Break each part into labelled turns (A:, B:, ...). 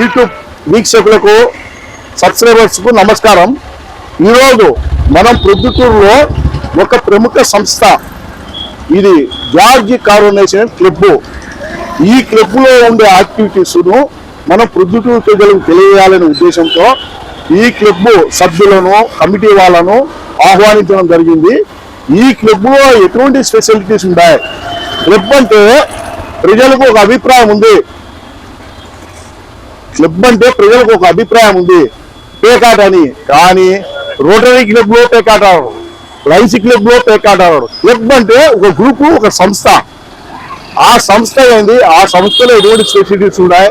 A: YouTube వీక్షకులకు సబ్స్క్రైబర్స్కు నమస్కారం. ఈరోజు మనం ప్రొద్దుటూరులో ఒక ప్రముఖ సంస్థ. ఇది జార్జ్ కార్బొనేషన్ క్లబ్. ఈ క్లబ్లో ఉండే యాక్టివిటీస్ను మనం ప్రొద్దుటూరు ప్రజలకు తెలియజేయాలనే ఉద్దేశంతో ఈ క్లబ్ సభ్యులను కమిటీ వాళ్ళను ఆహ్వానించడం జరిగింది. ఈ క్లబ్లో ఎటువంటి స్పెషాలిటీస్ ఉన్నాయి క్లబ్ అంటే ప్రజలకు ఒక అభిప్రాయం ఉంది. క్లబ్ అంటే ప్రజలకు ఒక అభిప్రాయం ఉంది. పేకాట అని. కానీ రోటరీ క్లబ్లో పేకాట ఆడరు. లైన్స్ క్లబ్లో పేకాట ఆడరు. క్లబ్ అంటే ఒక గ్రూప్ ఒక సంస్థ. ఆ సంస్థ ఏంది? ఆ సంస్థలో ఎటువంటి స్పెషలిటీస్ ఉన్నాయి?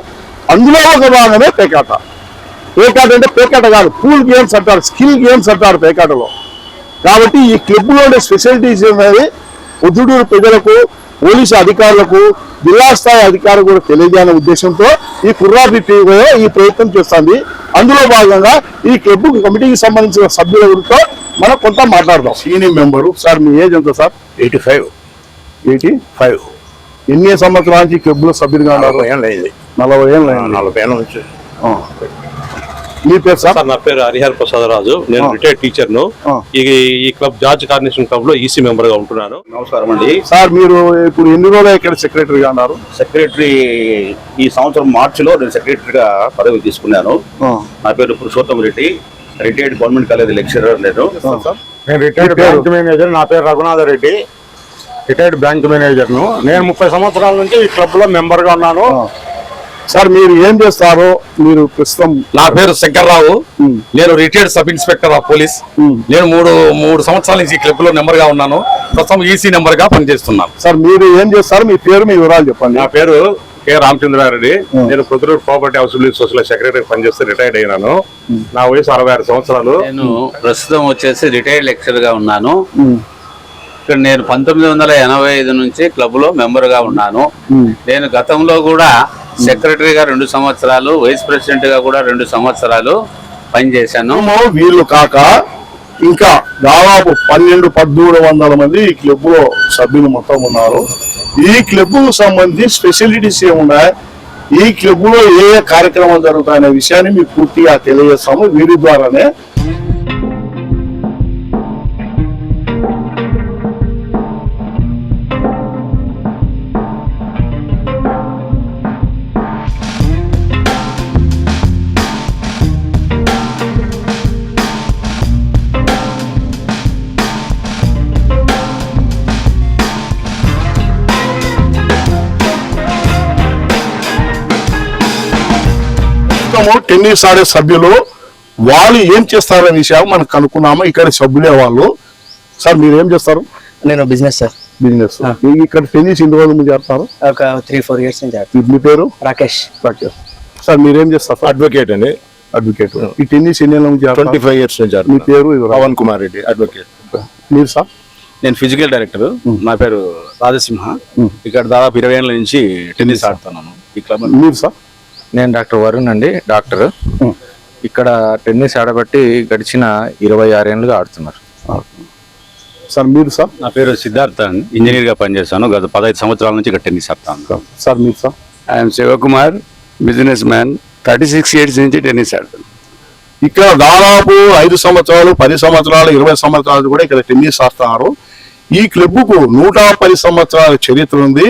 A: అందులో ఒక భాగమే పేకాట. పేకాట అంటే పేకాట కాదు. పూల్ గేమ్స్ అంటారు స్కిల్ గేమ్స్ అంటారు పేకాటలో. కాబట్టి ఈ క్లబ్లో ఉండే స్పెషాలిటీస్ అనేది పొద్దుటూరు ప్రజలకు పోలీసు అధికారులకు జిల్లా స్థాయి అధికారులు కూడా తెలియజేయాలనే ఉద్దేశంతో ఈ కుర్రాపి టీవీ ఈ ప్రయత్నం చేస్తుంది. అందులో భాగంగా ఈ క్లబ్ కమిటీకి సంబంధించిన సభ్యుల గురితో మనం కొంత మాట్లాడదాం. సీనియర్ మెంబరు సార్ మీ ఏజ్ ఎంత sir?
B: Eighty five.
A: Eighty?
B: Five.
A: ఎన్ని సంవత్సరాల నుంచి క్లబ్లో సభ్యులుగా ఉన్నారు?
B: నలభై ఏళ్ళు అయింది.
A: నలభై ఏళ్ళు
B: నలభై ఏళ్ళ నుంచి.
A: ఆ. మీ పేరు సార్?
C: నా పేరు హరిహర ప్రసాద్ రాజు నేను. రిటైర్డ్
A: టీచర్ను.
C: ఈ ఈ క్లబ్ జార్జ్ కార్నేషన్ క్లబ్లో ఈసీ మెంబర్గా ఉంటున్నాను.
B: నమస్కారం అండి.
A: సార్ మీరు ఇప్పుడు ఎన్ని రోజులు ఇక్కడ సెక్రటరీగా ఉన్నారు?
B: సెక్రటరీ ఈ సంవత్సరం మార్చిలో నేను సెక్రటరీగా పదవి తీసుకున్నాను. నా పేరు Purushottam Reddy. Retired government college lecturer నేను.
D: నేను రిటైర్డ్? Bank manager. నా పేరు రఘునాథ రెడ్డి. రిటైర్డ్ బ్యాంక్ మేనేజర్ను నేను ముప్పై సంవత్సరాల నుంచి ఈ క్లబ్లో మెంబర్గా ఉన్నాను.
A: సార్ మీరు ఏం చేస్తారో మీరు ప్రస్తుతం
E: నా పేరు శంకర్రావు. నేను retired sub inspector of police. నేను మూడు మూడు సంవత్సరాల నుంచి ఈ క్లబ్లో నెంబర్గా ఉన్నాను. ప్రస్తుతం ఈసీ నెంబర్గా పనిచేస్తున్నాను.
A: సార్ మీరు ఏం చేస్తారు? మీ పేరు మీ వివరాలు చెప్పండి.
D: నా పేరు కె రామచంద్రారెడ్డి. నేను Proddatur property house society secretary పనిచేస్తే రిటైర్డ్ అయినాను నా వయసు అరవై ఆరు సంవత్సరాలు.
F: నేను ప్రస్తుతం వచ్చేసి రిటైర్డ్ లెక్చర్గా ఉన్నాను. ఇక్కడ నేను పంతొమ్మిది వందల ఎనభై ఐదు నుంచి క్లబ్లో మెంబర్గా ఉన్నాను. నేను గతంలో కూడా సెక్రటరీగా రెండు సంవత్సరాలు వైస్ ప్రెసిడెంట్గా కూడా రెండు సంవత్సరాలు పనిచేశాను.
A: వీళ్ళు కాక ఇంకా దాదాపు పన్నెండు పద్మూడు వందల మంది ఈ క్లబ్లో సభ్యులు మొత్తం ఉన్నారు. ఈ క్లబ్కు సంబంధించి స్పెషాలిటీస్ ఏమున్నాయి? ఈ క్లబ్లో ఏ ఏ కార్యక్రమాలు జరుగుతాయనే విషయాన్ని మీకు పూర్తిగా తెలియజేస్తాము. వీరి ద్వారానే మొత్తము టెన్నిస్ ఆడే సభ్యులు వాళ్ళు ఏం చేస్తారనే విషయం మనం కనుక్కున్నాము. ఇక్కడ సభ్యులే వాళ్ళు. సార్ మీరు ఏం చేస్తారు?
G: నేను బిజినెస్ సార్.
A: బిజినెస్. ఇక్కడ టెన్నిస్ ఎన్ని రోజుల ముందు చేస్తారు?
G: ఒక త్రీ ఫోర్ ఇయర్స్ నుంచి.
A: మీ పేరు?
G: రాకేష్.
A: రాకేష్. సార్ మీరేం చేస్తారు?
D: అడ్వకేట్ అండి.
A: అడ్వకేట్ ఈ టెన్నిస్ ఎన్ని నుంచి
D: ట్వంటీ ఫైవ్ ఇయర్స్ నుంచి
A: మీ. పేరు.
D: పవన్ కుమార్ రెడ్డి అడ్వకేట్
A: మీరు సార్?
E: నేను ఫిజికల్ డైరెక్టర్ నా పేరు రాజసింహ. ఇక్కడ దాదాపు ఇరవై ఏళ్ళ నుంచి టెన్నిస్ ఆడుతున్నాను. ఈ క్లబ్
A: మీరు సార్?
H: నేను డాక్టర్ వరుణ్ అండి డాక్టర్. ఇక్కడ టెన్నిస్ ఆడబట్టి గడిచిన ఇరవై ఆరేళ్ళుగా ఆడుతున్నారు.
A: సార్ మీరు సార్?
C: నా పేరు సిద్ధార్థ ఇంజనీర్గా పనిచేస్తాను గత పదహైదు సంవత్సరాల నుంచి ఇక్కడ టెన్నిస్ ఆడతాను
A: సార్ మీరు sir?
E: I'm Shivakumar businessman thirty six years నుంచి టెన్నిస్ ఆడుతాను
A: ఇక్కడ దాదాపు ఐదు సంవత్సరాలు పది సంవత్సరాలు ఇరవై సంవత్సరాలు కూడా ఇక్కడ టెన్నిస్ ఆడుతున్నారు. ఈ క్లబ్కు నూట పది సంవత్సరాల చరిత్ర ఉంది.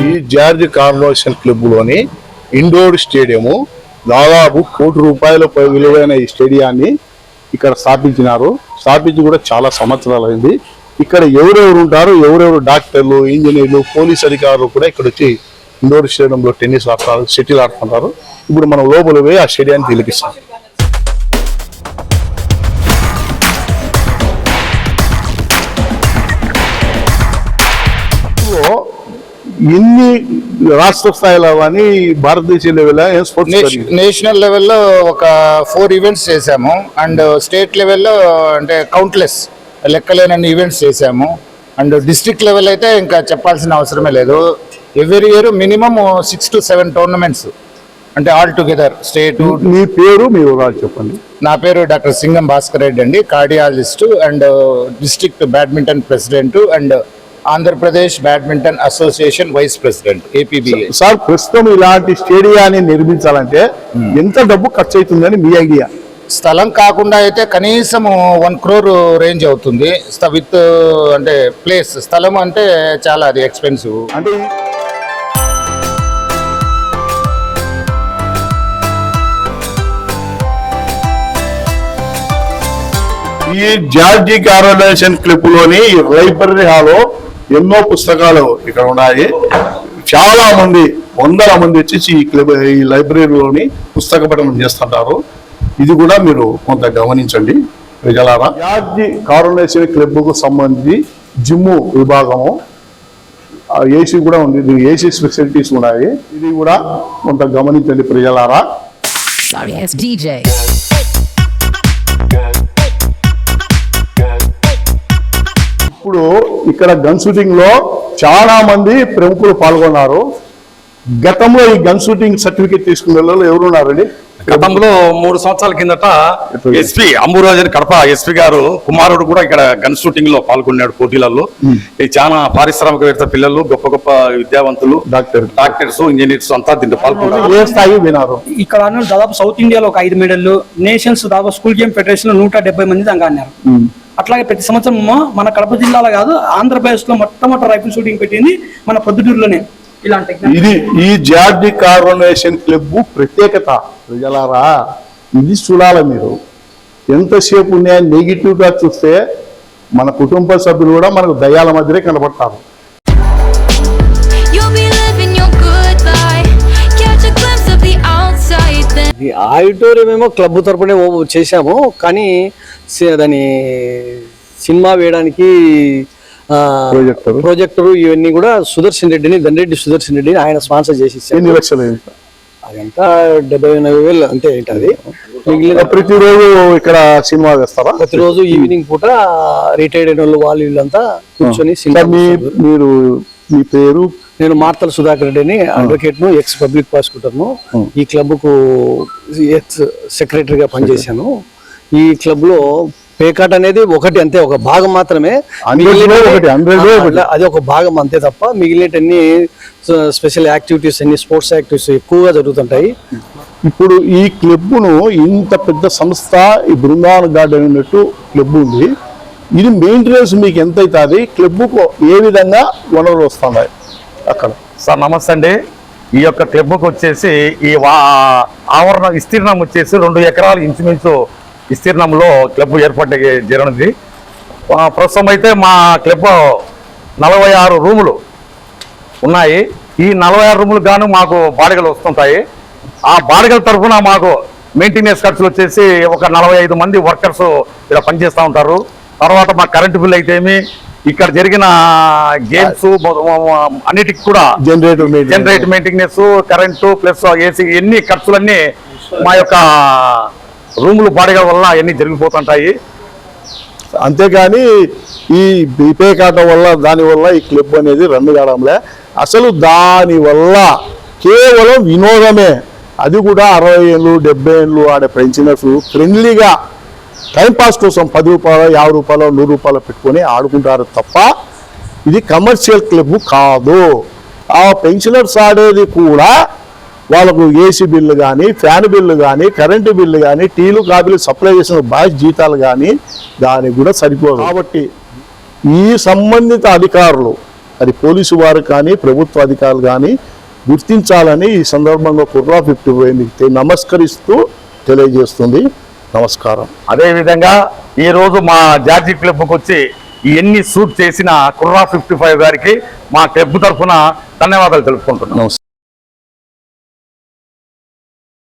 A: ఈ జార్జ్ కార్లోషన్ క్లబ్లోని ఇండోర్ స్టేడియము దాదాపు కోటి రూపాయల విలువైన ఈ స్టేడియాన్ని ఇక్కడ స్థాపించినారు. స్థాపించి కూడా చాలా సంవత్సరాలు అయింది ఇక్కడ ఎవరెవరు ఉంటారు ఎవరెవరు డాక్టర్లు ఇంజనీర్లు పోలీస్ అధికారులు కూడా ఇక్కడ వచ్చి ఇండోర్ స్టేడియంలో టెన్నిస్ ఆడతారు షటిల్ ఆడుతుంటారు ఇప్పుడు మనం లోపల పోయి ఆ స్టేడియాన్ని తిలిపిస్తాం ఎన్ని రాష్ట్ర స్థాయిలో కానీ భారతదేశ లెవెల్
I: నేషనల్ లెవెల్లో ఒక ఫోర్ ఈవెంట్స్ చేశాము. అండ్ స్టేట్ లెవెల్లో అంటే కౌంట్లెస్ లెక్కలేనన్ని ఈవెంట్స్ చేశాము. అండ్ డిస్ట్రిక్ట్ లెవెల్ అయితే ఇంకా చెప్పాల్సిన అవసరమే లేదు. Every year minimum six to seven tournaments అంటే ఆల్ టుగెదర్ స్టేట్
A: మీ పేరు మీ వివరాలు చెప్పండి.
I: నా పేరు డాక్టర్ సింగం భాస్కర్ రెడ్డి అండి cardiologist and district badminton president and Andhra Pradesh badminton association vice president APBA
A: sir ప్రస్తుతం ఇలాంటి స్టేడియాన్ని నిర్మించాలంటే ఎంత డబ్బు ఖర్చు అవుతుందని మీ ఐడియా?
I: స్థలం కాకుండా అయితే కనీసం వన్ క్రోర్ రేంజ్ అవుతుంది. విత్ అంటే ప్లేస్ స్థలం అంటే చాలా అది ఎక్స్పెన్సివ్.
A: అంటే ఈ జార్జి కార్పొరేషన్ క్లిప్లోని లైబ్రరీ హాలో ఎన్నో పుస్తకాలు ఇక్కడ ఉన్నాయి. చాలా మంది వందల మంది వచ్చి ఈ క్లబ్ ఈ లైబ్రరీలోని పుస్తక పఠనం చేస్తుంటారు. ఇది కూడా మీరు కొంత గమనించండి ప్రజలారా యాజ్జి కార్పొరేషన్ క్లబ్కు సంబంధించి జిమ్ విభాగము ఏసీ కూడా ఉంది. ఇది ఏసీ ఫెసిలిటీస్ ఉన్నాయి. ఇది కూడా కొంత గమనించండి ప్రజలారా
J: Sorry, it's DJ.
A: ఇప్పుడు ఇక్కడ గన్ షూటింగ్లో చాలా మంది ప్రముఖులు పాల్గొన్నారు. గతంలో ఈ గన్ షూటింగ్ సర్టిఫికేట్ తీసుకున్న వాళ్ళు ఎవరున్నారండి
E: గతంలో మూడు సంవత్సరాల కిందట ఎస్పీ అంబురాజన్ కడప ఎస్పీ గారు కుమారుడు కూడా ఇక్కడ గన్ షూటింగ్లో పాల్గొన్నాడు పోటీలలో. చాలా పారిశ్రామికవేత్త పిల్లలు గొప్ప గొప్ప విద్యావంతులు
A: డాక్టర్
E: డాక్టర్స్ ఇంజనీర్స్ అంతా దీంట్లో పాల్గొన్నారు.
K: ఇక్కడ దాదాపు సౌత్ ఇండియాలో ఒక ఐదు మెడల్లు నేషన్స్ దాదాపు స్కూల్ గేమ్ ఫెడరేషన్లో నూట డెబ్బై మంది దాకా ఆడినారు. అట్లాగే ప్రతి సంవత్సరం మన కడప జిల్లాలో కాదు ఆంధ్రప్రదేశ్లో మొట్టమొదటి రైఫిల్ షూటింగ్ పెట్టింది మన పొద్దుటూరులోనే. ఇలాంటి
A: ఇది ఈ జార్జి కార్బొనేషన్ క్లబ్ ప్రత్యేకత. ప్రజలారా ఇది చూడాలి మీరు. ఎంతసేపు ఉన్నాయని నెగిటివ్గా చూస్తే మన కుటుంబ సభ్యులు కూడా మనకు దయ్యాల మధ్యనే కనబడతారు.
G: ఆడిటోరియం ఏమో క్లబ్ తరపునే చేశాము కానీ దాని సినిమా వేయడానికి. ప్రొజెక్టర్ ఇవన్నీ కూడా సుదర్శన్ రెడ్డిని దండ్రెడ్డి సుదర్శన్ రెడ్డిని ఆయన స్పాన్సర్ చేసి? అదంతా డెబ్బై ఎనభై వేలు అంతే ఏంటి అది మిగిలిన
A: ప్రతిరోజు ఇక్కడ సినిమా వేస్తారా
G: ప్రతిరోజు ఈవినింగ్ పూట రిటైర్డ్ అయిన వాళ్ళు వాళ్ళు వీళ్ళంతా కూర్చొని సినిమా.
A: మీరు మీ పేరు
G: నేను మార్తల సుధాకర్ రెడ్డిని అడ్వకేట్ను ఎక్స్ పబ్లిక్ ప్రాసిక్యూటర్ను ఈ క్లబ్కు ఎక్స్ సెక్రటరీగా పనిచేశాను. ఈ క్లబ్లో పేకాట్ అనేది ఒకటి అంతే ఒక భాగం మాత్రమే. అది ఒక భాగం అంతే తప్ప మిగిలినన్ని స్పెషల్ యాక్టివిటీస్ అన్ని స్పోర్ట్స్ యాక్టివిటీస్ ఎక్కువగా జరుగుతుంటాయి.
A: ఇప్పుడు ఈ క్లబ్ను ఇంత పెద్ద సంస్థ ఈ బృందావన గార్డెన్ అన్నట్టు క్లబ్ ఉంది. ఇది మెయింటెనెన్స్ మీకు ఎంత అవుతుంది క్లబ్కు ఏ విధంగా వనరులు వస్తున్నాయి అక్కడ.
D: సార్ నమస్తే అండి ఈ యొక్క క్లబ్కి వచ్చేసి ఈ వా ఆవరణ విస్తీర్ణం వచ్చేసి రెండు ఎకరాలు ఇంచుమించు విస్తీర్ణంలో క్లబ్ ఏర్పాటు జరిగినది. ప్రస్తుతం అయితే మా క్లబ్ నలభై ఆరు రూములు ఉన్నాయి. ఈ నలభై ఆరు రూములు గాను మాకు బాడిగలు వస్తుంటాయి. ఆ బాడిగల తరఫున మాకు మెయింటెనెన్స్ ఖర్చులు వచ్చేసి ఒక నలభై ఐదు మంది వర్కర్స్ ఇలా పనిచేస్తూ ఉంటారు. తర్వాత మా కరెంటు బిల్ అయితే ఏమి ఇక్కడ జరిగిన గేమ్స్ అన్నిటికి కూడా
A: generator
D: generate maintenance current plus AC ఎన్ని ఖర్చులన్నీ మా యొక్క రూములు బాడిగల వల్ల అన్ని జరిగిపోతుంటాయి.
A: అంతేగాని ఈ వల్ల దాని వల్ల ఈ క్లబ్ అనేది రన్ కావడంలే. అసలు దాని వల్ల కేవలం వినోదమే. అది కూడా అరవై ఏళ్ళు డెబ్బై ఏళ్ళు ఆడే పెన్షనర్స్ ఫ్రెండ్లీగా టైంపాస్ కోసం పది రూపాయలు యాభై రూపాయలు నూరు రూపాయలు పెట్టుకొని ఆడుకుంటారు తప్ప ఇది కమర్షియల్ క్లబ్ కాదు. ఆ పెన్షనర్స్ ఆడేది కూడా వాళ్ళకు ఏసీ బిల్లు కానీ ఫ్యాన్ బిల్లు కానీ కరెంటు బిల్లు కానీ టీలు కాఫీలు సప్లై చేసిన బాయ్స్ జీతాలు కానీ దానికి కూడా సరిపోదు. కాబట్టి ఈ సంబంధిత అధికారులు అది పోలీసు వారు కానీ ప్రభుత్వ అధికారులు కానీ గుర్తించాలని ఈ సందర్భంగా కుర్రా ఫిఫ్టీ నమస్కరిస్తూ తెలియజేస్తుంది. నమస్కారం.
D: అదేవిధంగా ఈ రోజు మా జార్జి క్లబ్కి వచ్చి ఈ ఎన్ని సూట్ చేసిన కుర్రా ఫిఫ్టీ ఫైవ్ గారికి మా క్లబ్ తరఫున ధన్యవాదాలు తెలుపుకుంటున్నాం.
A: నమస్కారం